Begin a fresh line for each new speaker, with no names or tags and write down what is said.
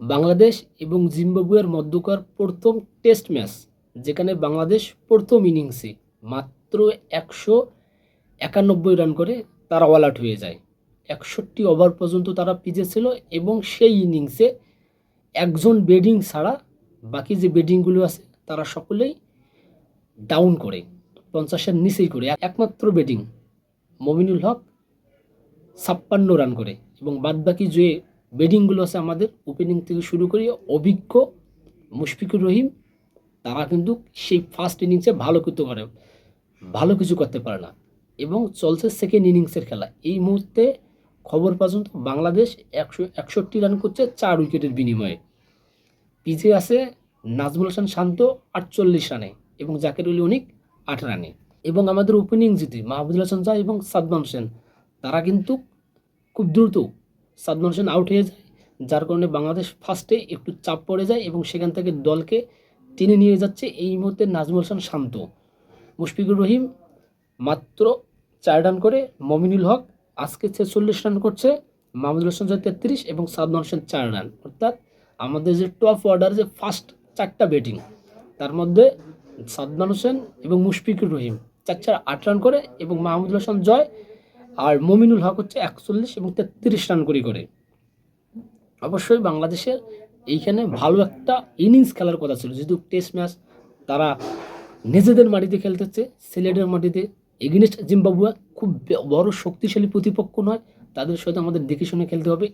বাংলাদেশ এবং জিম্বাবুয়ের মধ্যকার প্রথম টেস্ট ম্যাচ, যেখানে বাংলাদেশ প্রথম ইনিংসে মাত্র একশো একানব্বই রান করে তারা অল আউট হয়ে যায়। একষট্টি ওভার পর্যন্ত তারা পিছে ছিল এবং সেই ইনিংসে একজন বেডিং ছাড়া বাকি যে বেডিংগুলো আছে, তারা সকলেই ডাউন করে, পঞ্চাশের নিচেই করে। একমাত্র বেডিং মমিনুল হক ছাপ্পান্ন রান করে এবং বাদবাকি যে বেডিংগুলো আছে আমাদের। ওপেনিং থেকে শুরু করে অভিজ্ঞ মুশফিকুর রহিম, তারা কিন্তু সেই ফার্স্ট ইনিংসে ভালো করতে পারে ভালো কিছু করতে পারে না। এবং চলছে সেকেন্ড ইনিংসের খেলা। এই মুহূর্তে খবর পর্যন্ত বাংলাদেশ একশো একষট্টি রান করছে, চার উইকেটের বিনিময়ে। পিছিয়ে আছে নাজমুল হাসান শান্ত আটচল্লিশ রানে এবং জাকের আলী অনিক আট রানে এবং আমাদের ওপেনিং জিতে মাহমুদুল হাসান শাহ এবং সাদমান সেন তারা কিন্তু খুব দ্রুত সাদমান হোসেন আউট হয়ে যায়, যার কারণে বাংলাদেশ ফার্স্টে একটু চাপ পড়ে যায় এবং সেখান থেকে দলকে টেনে নিয়ে যাচ্ছে এই মুহূর্তে নাজমুল হাসান শান্ত। মুশফিকুর রহিম মাত্র চার রান করে, মমিনুল হক আজকে ছেচল্লিশ রান করছে, মাহমুদুল হাসান শাহ তেত্রিশ এবং সাদমান হোসেন চার রান অর্থাৎ আমাদের যে টপ অর্ডার যে ফার্স্ট চারটা ব্যাটিং তার মধ্যে সাদমান হোসেন এবং মুশফিকুর রহিম চার চার আট রান করে এবং মাহমুদুল হাসান জয় আর মমিনুল হক হচ্ছে একচল্লিশ এবং তেত্রিশ রান করি করে। অবশ্যই বাংলাদেশের এইখানে ভালো একটা ইনিংস খেলার কথা ছিল। যেহেতু টেস্ট ম্যাচ তারা নিজেদের মাটিতে খেলতেছে, সিলেটের মাটিতে। এগেনিস্ট জিম্বাবুয়া খুব বড় শক্তিশালী প্রতিপক্ষ নয়। তাদের সাথে আমাদের দেখে শুনে খেলতে হবে।